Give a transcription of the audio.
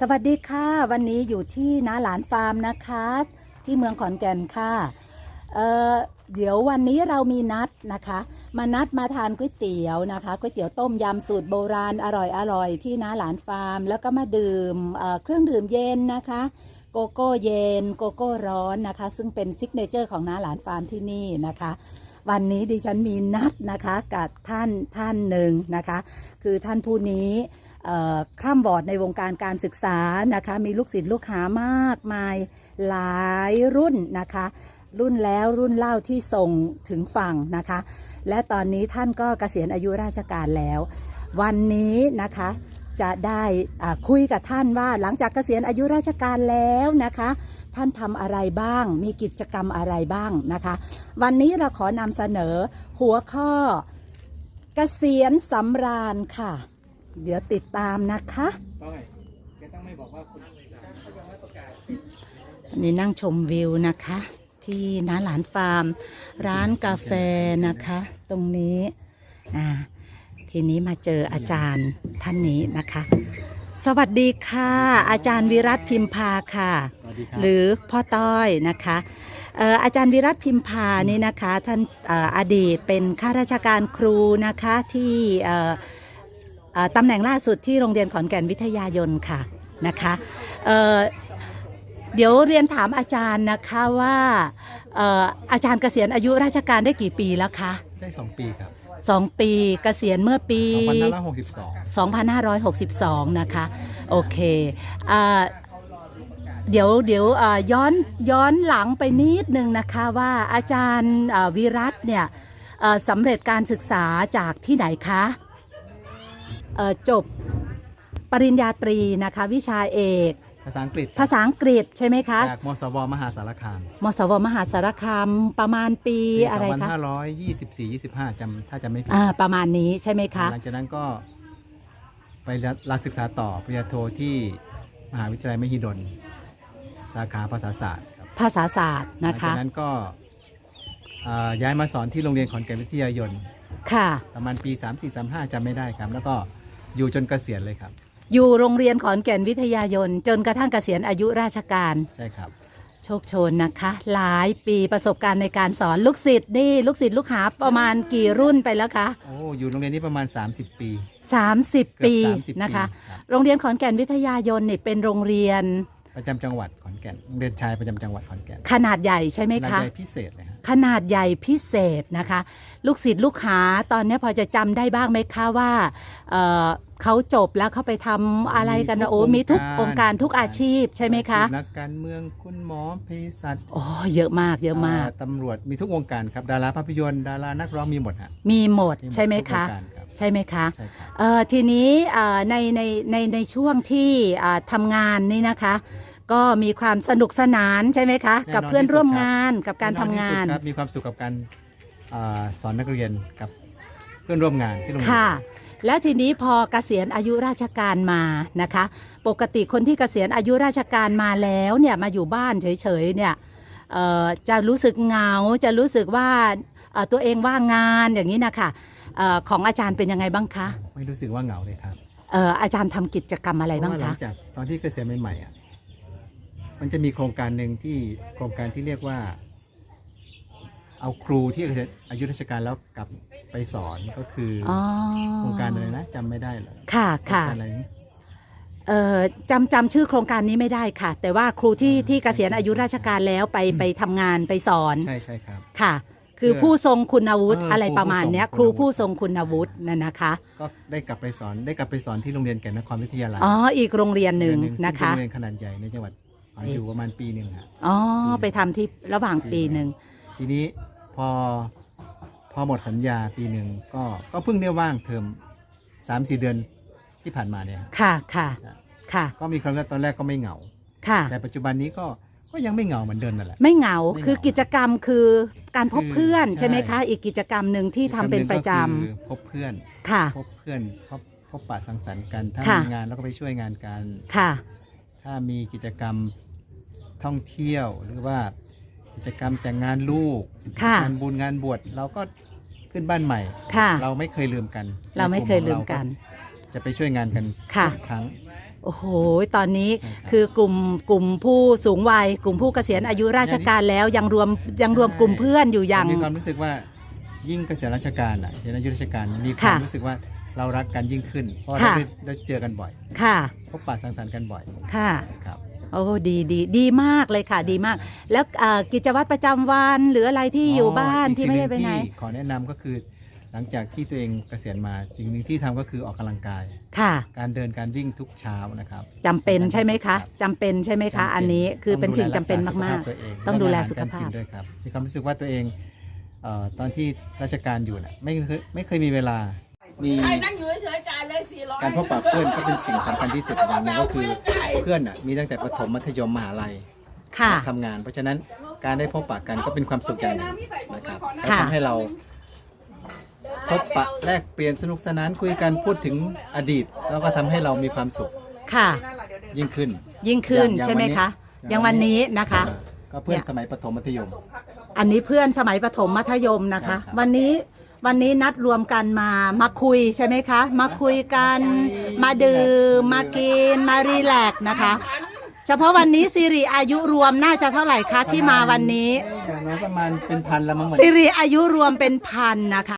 สวัสดีค่ะ วันนี้อยู่ที่น้าหลานฟาร์มนะคะ ที่เมืองขอนแก่นค่ะเเดี๋ยววันนี้เรามีนัดนะคะ มานัดมาทานก๋วยเตี๋ยวนะคะก๋วยเตี๋ยวต้มยำสูตรโบราณอร่อยอร่อยที่น้าหลานฟาร์ม แล้วก็มาดื่มเเครื่องดื่มเย็นนะคะ โกโก้เย็น โกโก้ร้อนนะคะ ซึ่งเป็นซิกเนเจอร์ของน้าหลานฟาร์มที่นี่นะคะวันนี้ดิฉันมีนัดนะคะกับท่านท่านหนึ่งนะคะ คือท่านผู้นี้ คร่ำวอดในวงการการศึกษานะคะ มีลูกศิษย์ลูกหามากมายหลายรุ่นนะคะ รุ่นแล้วรุ่นเล่าที่ส่งถึงฝั่งนะคะ และตอนนี้ท่านก็เกษียณอายุราชการแล้ว วันนี้นะคะจะได้คุยกับท่านว่าหลังจากเกษียณอายุราชการแล้วนะคะ ท่านทำอะไรบ้าง มีกิจกรรมอะไรบ้างนะคะ วันนี้เราขอนำเสนอหัวข้อเกษียณสำราญค่ะ เดี๋ยวติดตามนะคะต้อยแกต้องไม่บอกว่าคุณนี่นั่งชมวิวนะคะ ที่น้าหลานฟาร์ม ร้านกาแฟนะคะ ตรงนี้อ่าทีนี้มาเจออาจารย์ท่านนี้นะคะ สวัสดีค่ะ อาจารย์วิรัตพิมพาค่ะสวัสดีครับหรือพ่อต้อยนะคะเอ่ออาจารย์วิรัตพิมพานี่นะคะท่านเอ่ออดีตเป็นข้าราชการครูนะคะที่เอ่อเอ่อ ตำแหน่งล่าสุดที่โรงเรียนขอนแก่นวิทยายนค่ะนะคะเอ่อเดี๋ยวเรียนถามอาจารย์นะคะว่าเอ่ออาจารย์เกษียณอายุราชการได้กี่ปีแล้วคะได้สองปีครับสองปีเกษียณเมื่อปี 2562 2562 นะคะ โอเคอ่าเดี๋ยวเดี๋ยวอ่าย้อนย้อนหลังไปนิดนึงนะคะว่าอาจารย์อ่าวิรัตเนี่ยเอ่อสำเร็จการศึกษาจากที่ไหนคะเอ่อ จบปริญญาตรีนะคะ วิชาเอก ภาษาอังกฤษภาษาอังกฤษใช่ไหมคะจากมสวมหาสารคามมสวมหาสารคามประมาณปีปีอะไรคะ2524 25จำถ้าจำไม่ผิดอ่าประมาณนี้ใช่ไหมคะหลังจากนั้นก็ไปรับศึกษาต่อปริญญาโทที่มหาวิทยาลัยมหิดล สาขาภาษาศาสตร์ครับภาษาศาสตร์หลันะจาคะกนั้นก็อ่าย้ายมาสอนที่โรงเรียนขอนแก่นวิทยายนค่ะ ประมาณปี 3435จำไม่ได้ครับ แล้วก็ อยู่จนเกษียณเลยครับ อยู่โรงเรียนขอนแก่นวิทยายน จนกระทั่งเกษียณอายุราชการ ใช่ครับ โชคโชนนะคะ หลายปีประสบการณ์ในการสอนลูกศิษย์นี่ลูกศิษย์ลูกหาประมาณกี่รุ่นไปแล้วคะ โอ้อยู่โรงเรียนนี้ประมาณ 30 ปี 30เกืปีอบ30นะคะรับ โรงเรียนขอนแก่นวิทยายนนี่เป็นโรงเรียนประจำจังหวัดขอนแก่นโรงเรียนชายประจำจังหวัดขอนแก่นขนาดใหญ่ใช่ไหมรายคะ ได้พิเศษเลยฮะขนาดใหญ่พิเศษนะคะ ลูกศิษย์ลูกหาตอนนี้พอจะจำได้บ้างไหมคะว่าเอ่อ เขาจบแล้วเขาไปทำอะไรกันนะโอ้มีทุกองค์การทุกอาชีพใช่ไหมคะนักการเมืองคุณหมอเภสัชโอ้เยอะมากเยอะมากอ่ตำรวจมีทุกวงการครับดาราภาพยนตร์ดารานักร้องมีหมดฮะมีหมดมีดใช่ไหมทุกวคะงการรับใช่ไหมคะใช่ครับ เอ่อทีนี้เอ่อในในในในช่วงที่อ่าทำงานนี่นะคะ ก็มีความสนุกสนานใช่ไหมคะกับเพื่อนร่วมงานกับการทำงานแอที่สุดครับมีความสุขกับการอ่าสอนนักเรียนกับเพื่อนร่วมงานที่โรงเรียน ค่ะ แล้วทีนี้พอเกษียณอายุราชการมานะคะ ปกติคนที่เกษียณอายุราชการมาแล้วเนี่ยมาอยู่บ้านเฉยๆเนี่ยเอ่อจะรู้สึกเหงาจะรู้สึกว่าเอ่อตัวเองว่างงานอย่างนี้นะคะเอ่อของอาจารย์เป็นยังไงบ้างคะ ไม่รู้สึกว่าเหงาเลยครับเอ่ออาจารย์ทำกิจกรรมอะไรเพบ้างราะว่าหลัคะงจากตอนที่เกษียณใหม่ๆอะมันจะมีโครงการหนึ่งที่โครงการที่เรียกว่า เอาครูที่เกษียณอายุราชการแล้วกลับไปสอนก็คือออ๋อโครงการอะไรนะจำไม่ได้เหรอค่ะค่ะโรงการอะไรนะเอ่อจำจำชื่อโครงการนี้ไม่ได้ค่ะ แต่ว่าครูที่ที่เกษียณอายุราชการแล้วไปไปทำงานไปสอนใช่ใช่ครับ ค่ะ คือผู้ทรงคุณวุฒิเออออะไรประมาณเนี้ยคครูรูผู้ผู้ททรรงงคุณวุฒินั่นนะคะก็ได้กลับไปสอนได้กลับไปสอนที่โรงเรียนแก่นนครวิทยาลัยอ๋ออีกโรงเรียนหนึ่งโรงเรียซึ่นะคะเป็นโรงเรียนขนาดใหญ่ในจังหวัดหอนอยู่ประมาณปีหนึ่งฮะ อ๋อไปทำที่ระหว่างปีหนึ่ง ทีนี้พอพอหมดสัญญาปีหนึ่งก็ก็เพิ่งได้ว่างเทอมสามสี่เดือนที่ผ่านมาเนี่ยฮะค่ะค่ะใช่ค่ะ ก็มีความรู้สึกตอนแรกก็ไม่เหงาค่ะ แต่ปัจจุบันนี้ก็ก็ยังไม่เหงาเหมือนเดิมนั่นแหละไม่เหงาไม่เหงาคือกิจกรรมคือการพบคือเพื่อนใช่ใช่ไหมคะ อีกกิจกรรมหนึ่งที่ทำเป็นประจอีกคำหนึ่งก็คือพบเพื่อนำค่ะ พบเพื่อนพบพบปะสังสรรค์กันถ้าค่ะมีงานแล้วก็ไปช่วยงานกันค่ะ ถ้ามีกิจกรรมท่องเที่ยวหรือว่า กิจกรรมแต่งงานลูกค่ะ งานบุญงานบวชเราก็ขึ้นบ้านใหม่ ค่ะ เราไม่เคยลืมกันเราไม่เคยลืมกันจะไปช่วยงานกันค่ะ ทุกครั้ง โอ้โห ตอนนี้ใช่ครับคือกลุ่มกลุ่มผู้สูงวัย กลุ่มผู้เกษียณอายุราชการแล้วยังรวมยังรวมกลุ่มเพื่อนอยู่อย่างมีความรู้สึกว่ายิ่งเกษียณราชการอะเกษียณอายุราชการมีความค่ะรู้สึกว่าเรารักกันยิ่งขึ้น เพราะเราค่ะ ได้ได้เจอกันบ่อยค่ะ พบปะสังสรรค์กันบ่อยค่ะ ครับ โอ้ดีดีดีมากเลยค่ะดีมาก แล้วเอ่อกิจวัตรประจำวันหรืออะไรที่อยู่บ้านอีกที่สิ่งไม่ได้ไปไหนที่ขอแนะนำก็คือ หลังจากที่ตัวเองเกษียณมาสิ่งหนึ่งที่ทำก็คือออกกำลังกาย ค่ะการเดินการวิ่งทุกเช้านะครับจำเป็นใช่ไหมคะรับจำเป็นใช่ไหมคะจำเป็อันนี้คือเป็นสิ่งต้จำเป็นดูแลรัษมากสุขภพตัวเองต้องดูแลเรื่องสุขภาพอหรกรนด้วยครับมีความรู้สึกว่าตัวเองเอ่อตอนที่ราชการอยู่น่ะไม่เคยไม่เคยมีเวลา มีไอ้นั่งอยู่เฉยๆจ่ายเลยสี่ร้อยการพบปะเพื่อนก็เป็นสิ่งสำคัญที่สุดอย่างหนึงก็คือเพื่อนน่ะมีตั้งแต่ประถมมัธยมมหาลัยๆค่ะทำงาน เพราะฉะนั้นการได้พบปะกันก็เป็นความสุขอย่างหนึ่งนะครับค่ะ ทำให้เราพบปะแลกเปลี่ยนสนุกสนานคุยกันพูดถึงอดีต แล้วก็ทำให้เรามีความสุขค่ะ ยิ่งขึ้น ยิ่งขึ้นอย่างใช่ไหมคะออย่างย่างวัวันนนี้นี้นะคะเออก็เพื่อนสมัยประถมมัธยม อันนี้เพื่อนสมัยประถมมัธยมนะคะครับ วันนี้ วันนี้นัดรวมกันมามาคุยใช่ไหมคะ มาคุยกันมาดื่มมากินมารีแลกซ์นะคะ เฉพาะวันนี้สิริอายุรวมน่าจะเท่าไหร่คะที่มาวันนี้อย่างน้อยประมาณเป็นพันแล้วมั้งวันสินี้ริอายุรวมเป็นพันนะคะ